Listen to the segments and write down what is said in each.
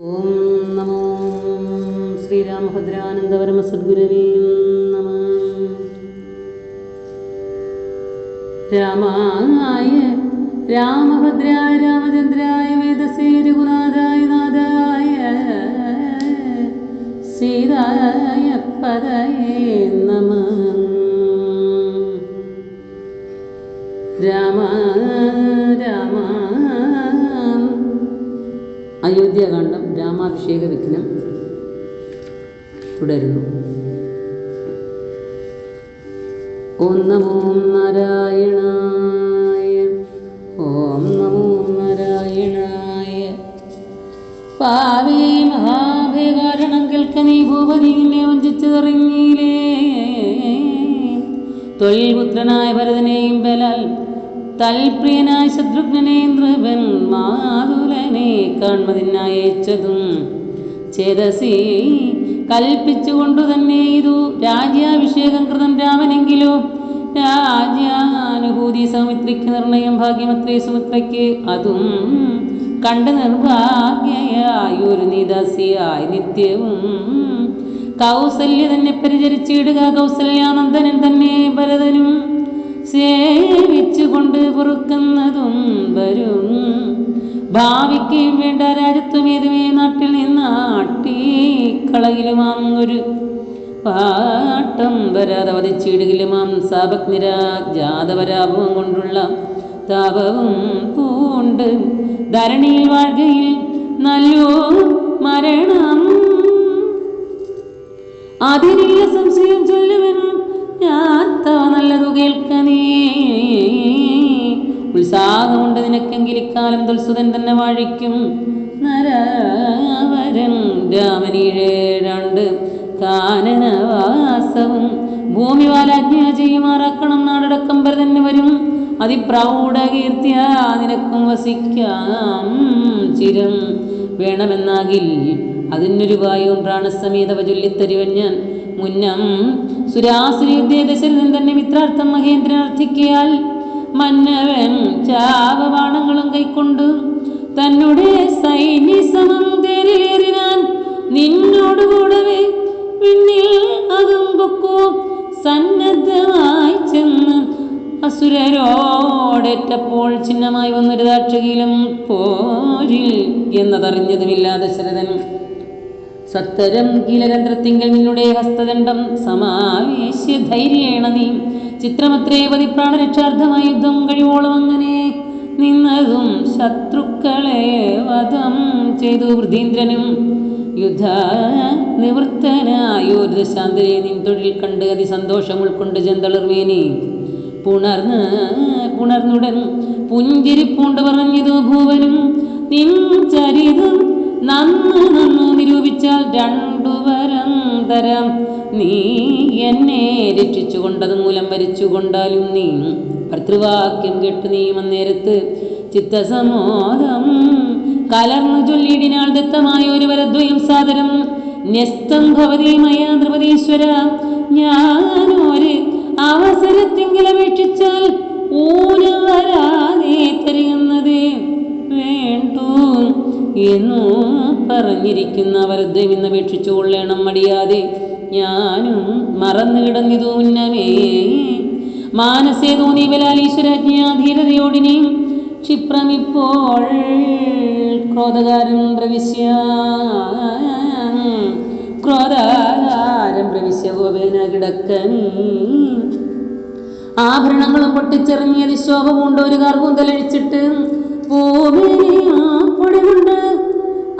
ഓം നമോ ശ്രീരാമഭദ്രാനന്ദപരമ സദ്ഗുരവേ നമ. രാമായ രാമഭദ്രായ രാമചന്ദ്രായ വേദസേ രഘുനാഥായ നാഥായ സീതായ പദയേ നമ. രാമ രാമ. അയോധ്യാകാന്ഡം രാമാഭിഷേക വിഘ്നം തുടരുന്നു. ഓം നമോ നാരായണായ ഓം നമോ നാരായണായ. പാവേ മഹാഭയകാരണം കേൾക്ക നീ ഭൂപതിയിലെ വഞ്ചിച്ചതറിഞ്ഞില്ലേ തൊഴിൽ പുത്രനായ ഭരതനെയും ബലാൽ തൽപ്രിയനായ ശത്രുഘ്നേന്ദ്രവൻ മാതുലനെ കാൺമതിനയച്ചതും ചേതസി കൽപ്പിച്ചുകൊണ്ടു തന്നെ ഇതു രാജ്യാഭിഷേകം കൃതം രാമനെങ്കിലോ. രാജ്യാനുഭൂതി സൗമിത്രിക്ക് നിർണയം ഭാഗ്യമത്രേ സുമിത്രയ്ക്ക്. അതും കണ്ട് നിർഭാഗ്യയായൊരു നിദാസിയായി നിത്യവും. കൗസല്യ തന്നെ പരിചരിച്ചിടുക കൗസല്യാനന്ദനൻ തന്നെ ഭരതനും. സേവിച്ചുകൊണ്ട് പൊറുക്കുന്നതും വരും. ഭാവിക്ക് വേണ്ട രാജ്യത്തും ഏതുമേ നാട്ടിൽ നിന്നാട്ടി കളയിലുമാം ഒരു പാട്ടം വരാതെ വധിച്ചിടുകിലുമാം ജാതപരാഭവം കൊണ്ടുള്ള താപവും പൂണ്ട് ധരണിയിൽ വാഴുകയിൽ നല്ലോ മരണം. അതിനില്ല സംശയം ചൊല്ലുവൻ ഞാൻ നല്ലതു കേൾക്ക നീ ഉത്സാഹമുണ്ട് നിനക്കെങ്കിൽ ഇക്കാലം ദുൽസുതൻ തന്നെ വാഴിക്കും. നരവരൻ രാമനീഴേഴാണ്ട് കാനനവാസവും ഭൂമി വാലാജ്ഞ ചെയ്യുമാറാക്കണം. നാടടക്കം തന്നെ വരും. അതിപ്രൗഢകീർത്തിയ നിനക്കും വസിക്കാം. ചിരം വേണമെന്നാകിൽ അതിനൊരു വായുവും പ്രാണസമേതവ ചൊല്ലിത്തരുവൻ ഞാൻ. മുന്നം സുരാസുരി നിന്ന് തന്നെ മിത്രാർത്ഥം മഹേന്ദ്രൻ അർത്ഥിക്കയാൽ മന്നവൻ ചാപബാണങ്ങളും കൈക്കൊണ്ട് തന്നുടെ സൈന്യസമം തേരിലേറിനാൻ നിന്നോട് കൂടവേ പിന്നിൽ അതും പൊക്കോ. സന്നദ്ധമായി ചെന്ന് അസുരരോടേറ്റപ്പോൾ ചിഹ്നമായി വന്നൊരു ദാക്ഷകീലം പോരിൽ എന്നതറിഞ്ഞതുമില്ല ദശരഥൻ സത്തരം കിലരന്ധ്രത്തിങ്കൽ നിന്നുടെ ഹസ്തദണ്ഡം സമാവേശ്യ ധൈര്യേണ നീ. ചിത്രമത്രേ പതി പ്രാണരക്ഷാർത്ഥമായ യുദ്ധം കഴിവോളം അങ്ങനെ നിന്നതും ശത്രുക്കളെ വധം ചെയ്തു വൃതീന്ദ്രനും. യുദ്ധ നിവൃത്തനായോ ദശാന്തരെ നിൻ തൊഴിൽ കണ്ട് അതിസന്തോഷം ഉൾക്കൊണ്ട് ചെന്തളർവേനി പുണർന്ന് പുണർന്നുടൻ പുഞ്ചിരി പൂണ്ട് പറഞ്ഞതു ഭൂവനും. നിൻ ചരിതം നന്നു നന്നു നിരൂപിച്ചാൽ രണ്ടു വരം തരാം. നീ എന്നെ രക്ഷിച്ചു കൊണ്ടത് മൂലം മരിച്ചു കൊണ്ടാലും നീ ഭർത്തൃവാക്യം കേട്ട് നീ അന്നേരത്ത് ചിത്തസമോദം. കലർന്നു ചൊല്ലിയിടിനാൾ ദത്തമായ ഒരു വരദ്വയം സാദരം. ന്യസ്തം ഭവതി മയ ദ്രവതീശ്വര ഞാനൊരു അവസരത്തെങ്കിലും അപേക്ഷിച്ചാൽ ഊനം വരാതെ വേണ്ടു എന്നു പറഞ്ഞിരിക്കുന്നവർ ദൈവം ഇന്ന് അപേക്ഷിച്ചു കൊള്ളണം മടിയാതെ. ഞാനും മറന്നു കിടന്നിതു ഉന്നമേ. മാനസേ തോന്നി ബലാലീശ്വരജ്ഞാധീരതയോടിനി ക്ഷിപ്രമിപ്പോൾ ക്രോധകാരം പ്രവിശ്യ. ക്രോധാകാരം പ്രവിശ്യ ഗോപേന കിടക്കൻ. ആഭരണങ്ങളും പൊട്ടിച്ചെറിഞ്ഞത് ശോഭ പൂണ്ട ഒരു കർപ്പൂന്തലഴിച്ചിട്ട് പൊടി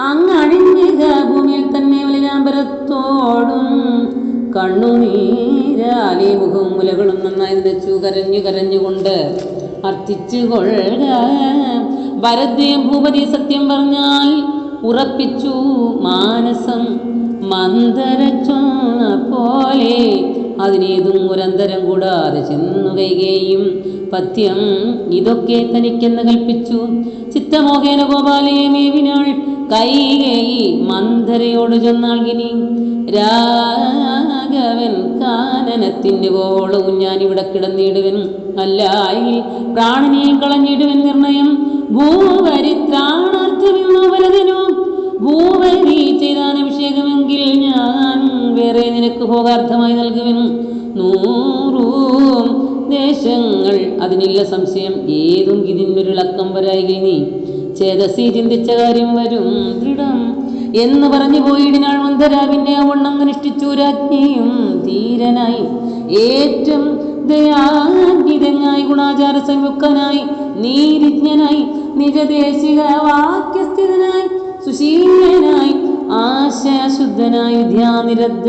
അങ്ങണിഞ്ഞുക ഭൂമിയിൽ തന്നെ വലിയാമ്പരത്തോടും കണ്ണുനീരാലി മുഖവും മുലകളും നന്നായി നനച്ചു കരഞ്ഞു കരഞ്ഞുകൊണ്ട് അർത്ഥിച്ചു കൊള്ളുക. ഭരദ്വയം ഭൂപതി സത്യം പറഞ്ഞാൽ ഉറപ്പിച്ചു മാനസം മന്ദരച്ചോന്ന പോലെ അതിനേതും ഒരന്തരം കൂടാതെ ചെന്നു കൈകേയും പഥ്യം ഇതൊക്കെ തനിക്കെന്ന് കൽപ്പിച്ചു. ചിത്തമോഹേന ഗോപാലയെ മേവിനാൾ കൈകേയി മന്ധരയോട് ചെന്നാൾകിനി രാഘവൻ കാനനത്തിന് ഞാൻ ഞാനിവിടെ കിടന്നിടുവൻ. അല്ലായി പ്രാണനെയും കളഞ്ഞിടുവൻ നിർണയം. ഭൂവരിത്രാണാർത്ഥമെന്നോ ഭൂവരി അഭിഷേകമെങ്കിൽ ഞാൻ വേറെ നിനക്ക് ഭോഗാർത്ഥമായി നൽകുവൻ. നൂറും ദേശങ്ങൾ അതിനില്ല സംശയം. ഏതും ഇതിനൊരിളക്കം വരായി നീ. ചേതസി ചിന്തിച്ച കാര്യം വരും. ദൃഢം. എന്ന് പറഞ്ഞു പോയിടിനാൾ മന്ദരാവിന്റെ വണ്ണം അനുഷ്ഠിച്ചു രാജ്ഞിയും ധീരനായി. ഏറ്റവും ദയാഗിതനായി ഗുണാചാര സംയുക്തനായി നീരിജ്ഞനായി നിജദേശിക വാക്യസ്ഥിതനായി സുശീലനായി ആശയശുദ്ധനായി ധ്യാനിരദ്ധനായി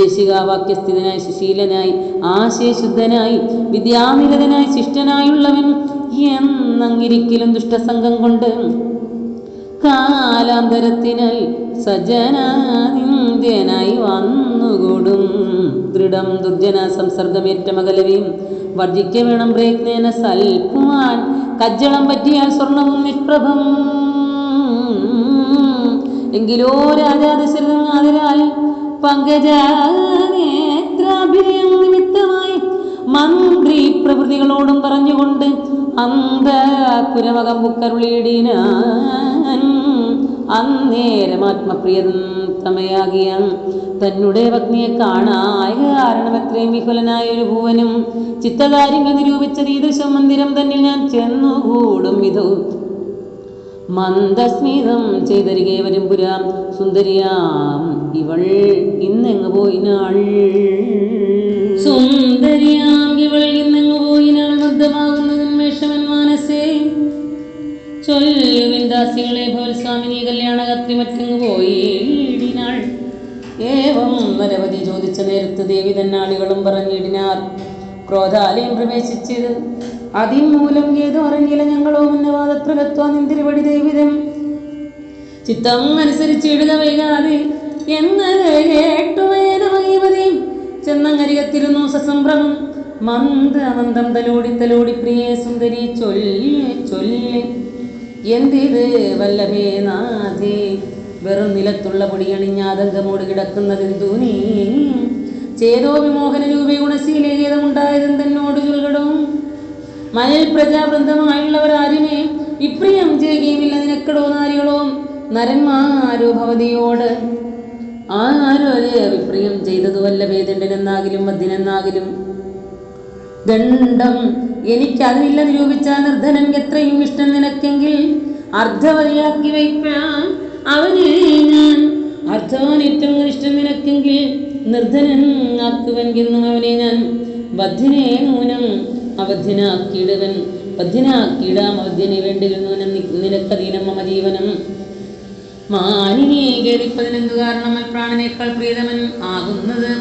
ദേശികാവാക്യസ്ഥിതനായി സുശീലനായി ആശയശുദ്ധനായി വിദ്യാമിരതനായി ശിഷ്ടനായുള്ളവൻ എന്നങ്ങിരിക്കലും ദുഷ്ടസംഘം കൊണ്ട് കാലാന്തരത്തിനാൽ സജനാനിന്ദ്യനായി വന്നുകൂടും. ദൃഢം ദുർജന സംസർഗമേറ്റ മകലവിയും വർജിക്ക വേണം പ്രയത്നേന സൽപ്പുമാൻ കജ്ജളം പറ്റിയാൽ സ്വർണവും നിഷ്പ്രഭം. എങ്കിലോ രാജാ ദശരഥൻ അതിനാൽ പങ്കജനേത്രാഭിനയം നിമിത്തമായി മന്ത്രി പ്രവൃത്തികളോടും പറഞ്ഞുകൊണ്ട് അന്തപുരമകം ബുക്കരുളിയിടിനാൻ അന്നേരം ആത്മപ്രിയ തമയാകിയ തന്നെ പത്നിയെ കാണായ കാരണം എത്രയും വിഫലനായ ഒരു ഭുവനും ചിത്തകാര്യങ്ങൾ നിരൂപിച്ച ദീദൃശം മന്ദിരം തന്നിൽ ഞാൻ ചെന്നുകൂടും ഇതു മന്ദസ്മിതം ചെയ്തരികെ വരും പുരാം സുന്ദരിയാം ഇവൾ ഇന്നെങ്ങ് പോയിനാൾ? സുന്ദരിയാം ഇവൾ ഇന്നെങ്ങ് പോയിനാൾ? ബദ്ധമാകുന്നതും വേഷമൻ മാനസേ. ചൊല്ലുവിൻ ദാസികളെ ഭവൽസ്വാമിനി കല്യാണകത്രി മറ്റങ്ങ് പോയിടിനാൾ? ഏവം നരവധി ചോദിച്ച നേരത്ത് ദേവി തന്നാളികളും പറഞ്ഞിടിനാൽ ക്രോധാലയം പ്രവേശിച്ചത് അതിമൂലം ഏതും അറിഞ്ഞില്ല ഞങ്ങളോ? മുന്നവാദപ്രകത്വ നിന്തിരുപടി ദേവിതം ചിത്തം അനുസരിച്ച് ഇടുക വൈകാതെ എന്നത് കേട്ടുവേദമൈവതി ചെന്നങ്ങരികത്തിരുന്നു സസംഭ്രമം മന്ദമന്ദം തലോടി തലോടി പ്രിയ സുന്ദരി ചൊല്ലി ചൊല്ലി. എന്തിത് വല്ലഭേ നാഥേ? വെറും നിലത്തുള്ള പൊടിയണിഞ്ഞാതങ്കമോട് കിടക്കുന്നതെന്തു നീ ചേതോ വിമോഹന രൂപ ഗുണശീലേതമുണ്ടായതും തന്നോട് ചൊല്ലടും. മയൽ പ്രജാവൃന്ദമായുള്ളവരാരുമേ? ഇപ്രിയം ചെയ്യുകയുമില്ല നിനക്കടോ നാരികളോ? നരന്മാരോ ഭവതിയോട്? ആരൊരു ചെയ്തത് വല്ല വേദണ്ടനെന്നാകിലും മദ്യനെന്നാകിലും. ദണ്ഡം എനിക്ക് അതിനില്ല നിരൂപിച്ച നിർധനം എത്രയും ഇഷ്ടം നിനക്കെങ്കിൽ അർദ്ധവതിയാക്കി വയ്ക്കാൻ അവനെ ഞാൻ അർദ്ധവാൻ ഏറ്റവും ഇഷ്ടം നിനക്കെങ്കിൽ നിർധനൻ ആക്കുവൻകിന്നും അവനെ ഞാൻ ബദ്ധനെ നൂനം അവധ്യനാക്കിയിടുവൻ. ബദ്ധനാക്കിയിടാം അവധ്യനെ വേണ്ടിയിരുന്നു നിനക്കധീനം മമ ജീവനം മാനിനെ കേൾപ്പതിനെന്തു കാരണം പ്രാണനേക്കാൾ പ്രിയതമൻ ആകുന്നത്?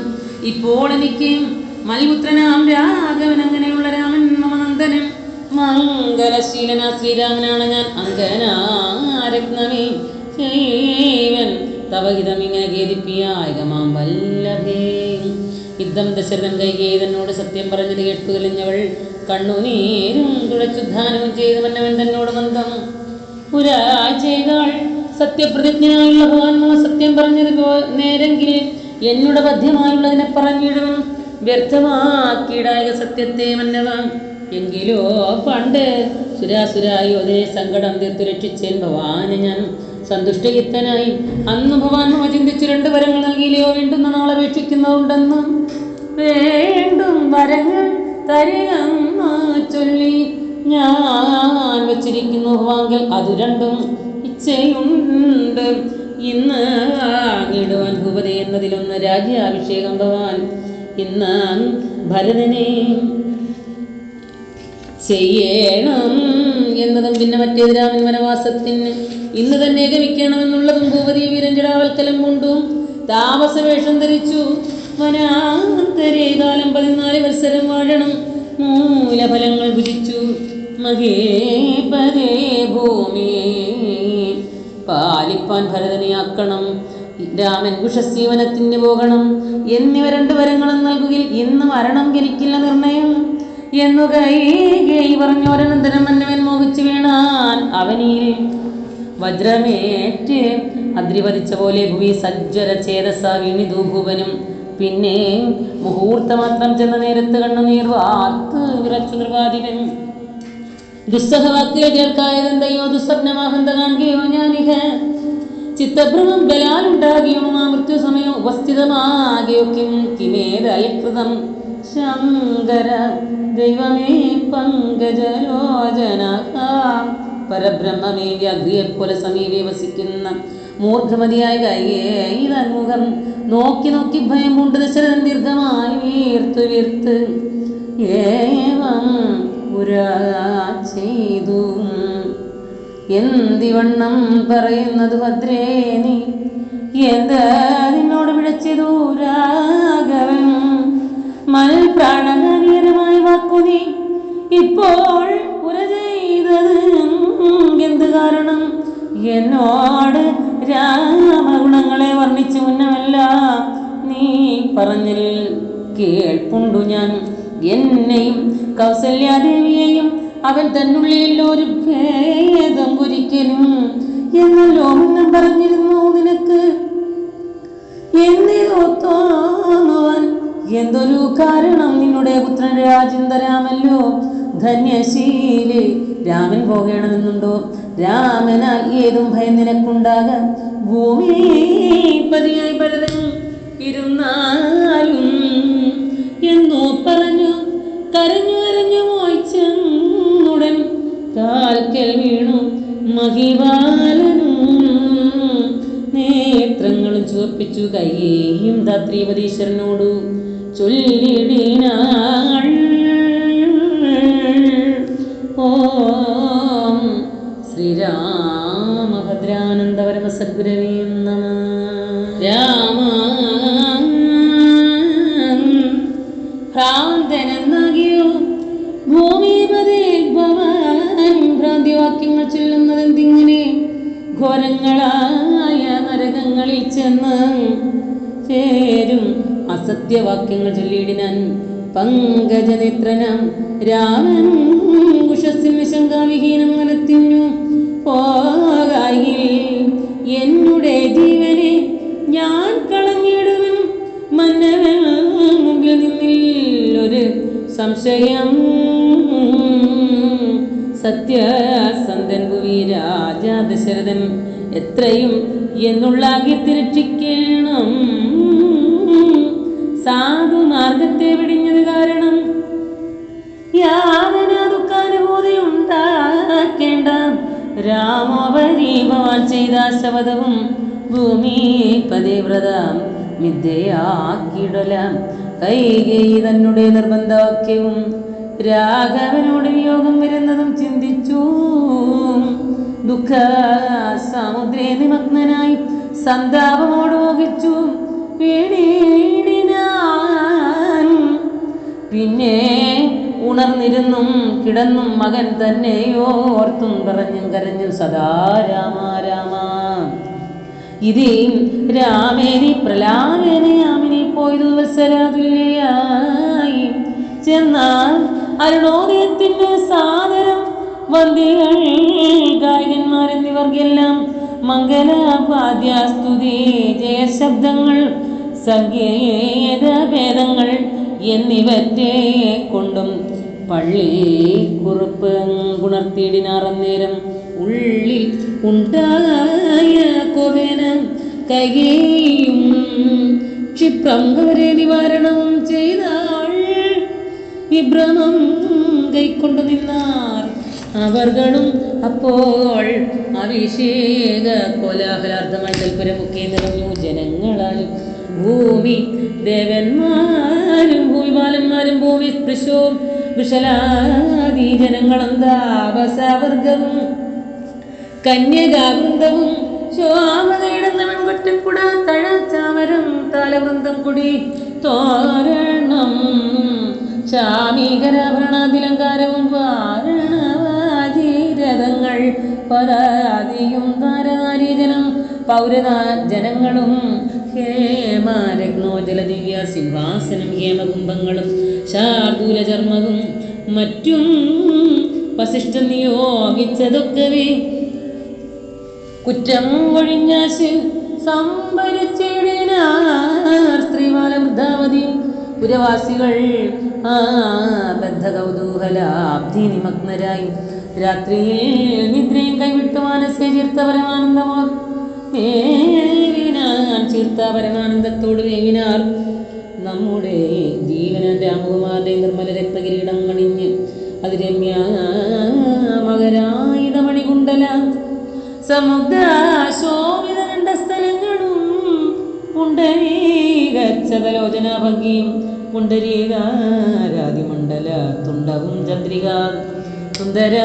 ഇപ്പോൾ എനിക്ക് മൽപുത്രനാം രാഘവൻ അങ്ങനെയുള്ള രാമൻ മമനന്ദനൻ മംഗലശീലന ശ്രീരാമനാണ് ഞാൻ അങ്കനാരത്നമേ ശൈവൻ തവഹിതം ഇങ്ങനെ ഖേദിപ്പിയായകമാം വല്ലഭേ. യുദ്ധം ദശരഥൻ കൈകേതനോട് സത്യം പറഞ്ഞത് കേട്ടു തെളിഞ്ഞവൾ കണ്ണുനീരും തുടച്ചുദ്ധാനവും ചെയ്ത് മന്നവൻ തന്നോട് മന്ദം. പുരാ ചെയ്താൾ സത്യപ്രതിജ്ഞനായുള്ള ഭഗവാൻ സത്യം പറഞ്ഞത് നേരെങ്കിൽ എന്നോട് ബദ്ധ്യമായുള്ളതിനെ പറഞ്ഞിടും. വ്യർത്ഥമാക്കിയിടായ സത്യത്തെ മന്നവ. എങ്കിലോ പണ്ട് സുരാസുരായി ഒരേ സങ്കടം തീർത്തു രക്ഷിച്ചേൻ ഭവാന് ഞാൻ. സന്തുഷ്ടയുക്തനായി അന്ന് ഭവാൻ ചിന്തിച്ചു രണ്ട് വരങ്ങൾ നൽകിയില്ലയോ വീണ്ടും നാളെ അപേക്ഷിക്കുന്നുണ്ടെന്ന് വേണ്ടും വരങ്ങൾ തരികെന്ന് ചൊല്ലി. ഞാൻ വച്ചിരിക്കുന്നു ഭവാങ്കൽ അത് രണ്ടും. ഇച്ഛയുണ്ട്. ഇന്ന് ഇടുവാൻ ഭൂപതി എന്നതിലൊന്ന് രാജ്യാഭിഷേകം ഭവാൻ ഇന്ന് ഭരതനെ ചെയ്യണം എന്നതും പിന്നെ മറ്റേത് രാമൻ വനവാസത്തിന്. ഇന്ന് തന്നെ ഗമിക്കണമെന്നുള്ളതും ഭൂപതി വീരഞ്ചിടാവൽക്കലം കൊണ്ടു താമസവേഷം ധരിച്ചു. വനാന്തരേ കാലം പതിനാല് മത്സരം വാഴണം. മൂലഫലങ്ങൾ ഭുജിച്ചു. മഹേപരേ ഭൂമി പാലിപ്പാൻ ഭരതനെയാക്കണം. രാമൻ കുശസീവനത്തിന് പോകണം. എന്നിവ രണ്ടു വരങ്ങളും നൽകുകിൽ ഇന്ന് മരണം ഗരിക്കില്ല നിർണയം. എന്നു കൈ കൈ പറഞ്ഞോരനന്തരം മന്നവൻ മോഹിച്ചു വീണാൻ അവനിൽ വജ്രമേറ്റ് അദ്രിപതിച്ച പോലെ ഭൂമി സജ്ജര ചേതസ വീണിതു ഭൂപനും പിന്നെ മുഹൂർത്തമാത്രം ചെന്ന നേരത്ത് കണ്ണുനീർ വാർത്ത് വിറച്ചു നിർവാതിരൻ. ദുസ്സഹവാക്കുകൾ കേൾക്കായതെന്തയോ ദുസ്വപ്നമാഹന്ത കാണുകയോ ഞാനിഹ ചിത്തഭ്രമം ബലാലുണ്ടാകിയോ ആ മൃത്യു സമയം ഉപസ്ഥിതമാകിയോ കിം കിമേതയകൃതം ശങ്കര ദൈവമേ പങ്കജലോചന പരബ്രഹ്മമേ വ്യാഗ്രിയെപ്പോലെ സമീപേ വസിക്കുന്ന മൂർഖമതിയായ കൈമുഖം നോക്കി നോക്കി ഭയം കൊണ്ട് ദശരഥൻ ദീർഘമായി വീർത്തു വീർത്ത് ഏവം ചെയ്തു. എന്തിവണ്ണം പറയുന്നത് ഭദ്രേ നീ? എന്താ നിന്നോട് വിളിച്ചതു രാഘവൻ? മൽ വാക്കു നീ ഇപ്പോൾ ചെയ്തത് എന്ത് കാരണം? എന്നോട് രാമഗുണങ്ങളെ വർണിച്ചു മുന്നമല്ല നീ പറഞ്ഞിൽ കേൾപ്പുണ്ടു ഞാൻ. എന്നെയും കൗസല്യാദേവിയെയും അവൻ തന്നുള്ളിൽ ഒരു ഭേദം കുരിക്കലും എന്നല്ലോ മുന്നം പറഞ്ഞിരുന്നു നിനക്ക്. എന്നിതോ തോന്നുവാൻ എന്തൊരു കാരണം നിന്നുടെ പുത്രൻ രാജേന്ദ്രരാമല്ലോ ധന്യശീലെ രാമൻ പോകണമെന്നുണ്ടോ രാമനാൽ ഏതും ഭയം നിനക്കുണ്ടാകാം. ഭൂമി പതിയായി ഭരതൻ ഇരുന്നാലും എന്നോ പറഞ്ഞു. കരഞ്ഞു കാൽക്കൽ വീണു. മഹിവാലനും നേത്രങ്ങളും ചുവപ്പിച്ചു കൈയും ധാത്രീപതീശ്വരനോടു ചൊല്ലിടിനാൾ. ഓം ശ്രീരാമഭദ്രാനന്ദപരമ പരമസദ്ഗുരവേ നമ. രാമ. ഘോരങ്ങളായ നരകങ്ങളിൽ ചെന്ന് ചേരും അസത്യവാക്യങ്ങൾ ചൊല്ലിയിടിനാൻ പങ്കജനേത്രനാം രാമൻ. കുശസ്സിന് ശങ്കാവിഹീനം പോകായി പോകായിൽ എന്നുടെ ജീവനെ ഞാൻ കളഞ്ഞിടുവൻ. മന്നവൻ മുമ്പിൽ നിന്നില്ലൊരു സംശയം. സത്യസന്ധൻ ഭുവി രാജാ ദശരഥൻ എത്രയും എന്നുള്ളാകെ തിരക്ഷിക്കണം. സാധു മാർഗത്തെ വിടിഞ്ഞത് കാരണം യാതന ദുഃഖാനുഭൂതി ഉണ്ടാക്കേണ്ട രാമോപരീഭവാൻ ചെയ്ത ശബദവും ഭൂമി പതിവ്രത മിഥ്യയാക്കിടലാം കൈകൈ തന്നെ നിർബന്ധവാക്യവും രാഘവനോട് വിയോഗം വരുന്നതും ചിന്തിച്ചു ദുഃഖ സമുദ്രേ നിമഗ്നനായി സന്താപമോട് മോഹിച്ചു വീടിനാൻ പിന്നെ ഉണർന്നിരുന്നും കിടന്നും മകൻ തന്നെ ഓർത്തും പറഞ്ഞും കരഞ്ഞും സദാ രാമ രാമ. ഇതി രാമേനി പ്രലാപേന യാമിനി പോയത് വത്സരാതുല്യായി ചെന്നാൽ അരുണോദയത്തിന്റെ സാദരം വന്ദികൾ ഗായകന്മാരെന്നിവർക്കെല്ലാം മംഗളപാദ്യാസ്തുതി ജയശബ്ദങ്ങൾ സംഗീത ഭേദങ്ങൾ എന്നിവറ്റെ കൊണ്ടും പള്ളി കുറുപ്പ് ഉണർത്തിയിടിനാറന്നേരം ഉള്ളിൽ ഉണ്ടായ കോപേന കൈയും ക്ഷിപ്രം അവരെ നിവാരണവും ചെയ്താൾ വിഭ്രമം കൈക്കൊണ്ടു നിന്നാർ അവർകളും അപ്പോൾ അഭിഷേക കോലാഹലാർത്ഥമായി തൽപരമൊക്കെ നിറഞ്ഞു ജനങ്ങളാൽ ഭൂമി ദേവന്മാരും ഭൂമിപാലന്മാരും ഭൂമി സ്പൃശവും വിഷലാദി ജനങ്ങളെന്താപസവർഗവും കന്യകാവൃന്ദവും ശോഭകയിടുന്ന വെൺകൊറ്റക്കുട തഴച്ചാമരം താലവൃന്ദം കുടി തോരണം. ചാമീകരാഭരണാതിലങ്കാരവും വാരണവാജീരഥങ്ങൾ പരാതിയും താരനാരീജനം പൗരനാ ജനങ്ങളും ഹേമാരഗ്നോജല ദിവ്യ സിംഹാസനം ഹേമകുംഭങ്ങളും ശാർദൂല ചർമ്മവും മറ്റും വസിഷ്ഠൻ നിയോഗിച്ചതൊക്കവേ. കുറ്റം ഒഴിഞ്ഞാശ് സംഭരിച്ചിടിനാർ സ്ത്രീവാല പുരവാസികൾ ആ ബദ്ധ കൗതൂഹലാബ്ധി നിമഗ്നരായി. രാത്രിയിൽ നിദ്രയും കൈവിട്ടു മനസ്സേ ചീർത്ത പരമാനന്ദമോ ചീർത്ത പരമാനന്ദത്തോട് വേവിനാർ നമ്മുടെ ജീവനൻ രാമകുമാരന്റെ നിർമ്മല രക്തകിരീടം കണിഞ്ഞ് അത് രമ്യ മകരായുധമണി കുണ്ടല സ്ഥലങ്ങളും ഭംഗിയും തുണ്ടവും ചന്ദ്രിക സുന്ദര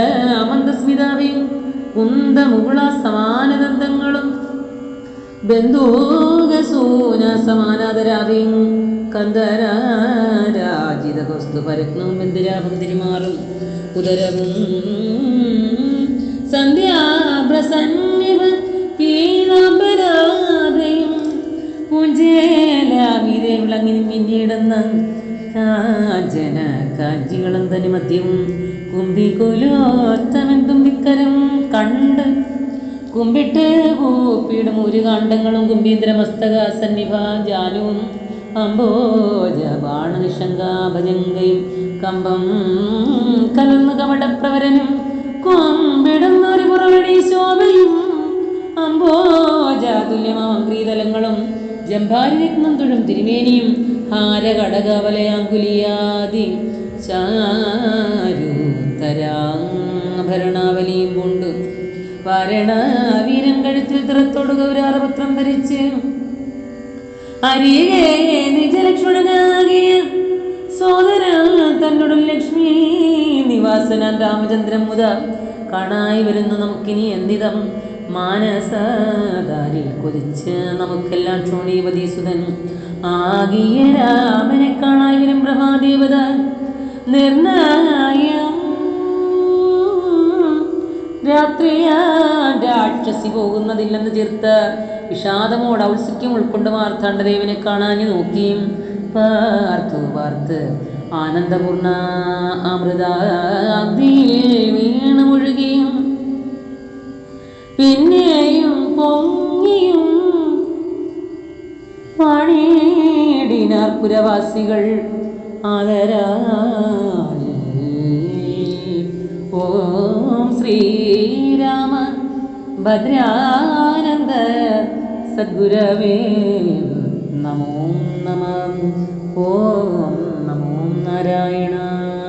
മന്ദസ്മിതാവിയും കുന്തമുകുള സമാനദന്തങ്ങളും ബന്ധൂകസൂന സമാനാദരാവിയും കന്ദരാജിത കൊസ്തു പരത്നവും ബന്ധുരാഭം തിരുമാറും ഉദരവും സന്ധ്യാപ്രസന്നിവ പീതാംബരാതയും പൂഞ്ചേലാവിതെ വിളങ്ങി മിന്നിടുന്ന കാഞ്ചന കാഞ്ചികളും തനി കുമ്പി കുമ്പിക്കുലോത്തമൻ തുമ്പിക്കരം കണ്ട്. കുമ്പിട്ട് കൂപ്പിടും ഒരു കാണ്ഡങ്ങളും കുമ്പീന്ദ്ര മസ്തക സന്നിഭ ജാനുവും അംബോജ ബാണനിഷങ്കാഭജങ്കയും കമ്പം കലർന്നു കവടപ്രവരനും. കുമ്പിടുന്ന ഒരു പുറവടി ശോഭയും. ക്രീതലങ്ങളും ജംഭാരി രത്നം തുഴും തിരുമേനിയും. ഹാരകടകവലയാങ്കുലിയാതി ചാരുതരാഭരണാവലിയും കൊണ്ട് വാരണ വീരം കഴുത്തിൽ തിറത്തോട് ഗൗരാറപത്രം ധരിച്ച് അരികെ നിജലക്ഷ്മണനാകിയ സോദര തന്നോടും ലക്ഷ്മി നിവാസന രാമചന്ദ്രൻ മുത കാണായി വരുന്ന നമുക്കിനി എന്തിതം? മാനസദാരിൽ കൊതിച്ച് നമുക്കെല്ലാം ക്ഷോണീപതി സുതൻ. ആകിയ രാമനെ കാണാൻ വരും പ്രഭാദേവത നിർണായം രാത്രിയാ രാക്ഷസി പോകുന്നതില്ലെന്ന് ചേർത്ത് വിഷാദമോട് ഔത്സുക്യം ഉൾക്കൊണ്ട് മാർത്താണ്ഡദേവനെ കാണാൻ നോക്കിയും പാർത്തു പാർത്ത്. ആനന്ദപൂർണ അമൃതാബ്ദിയിൽ വീണമൊഴുകിയും പിന്നെയും പൊങ്ങിയും പണിയിടിനാർ പുരവാസികൾ ആദരാൽ ഓം ശ്രീരാമ ഭദ്രാനന്ദ സദ്ഗുരവേ നമോ നമ. ഓം നമോ നാരായണായ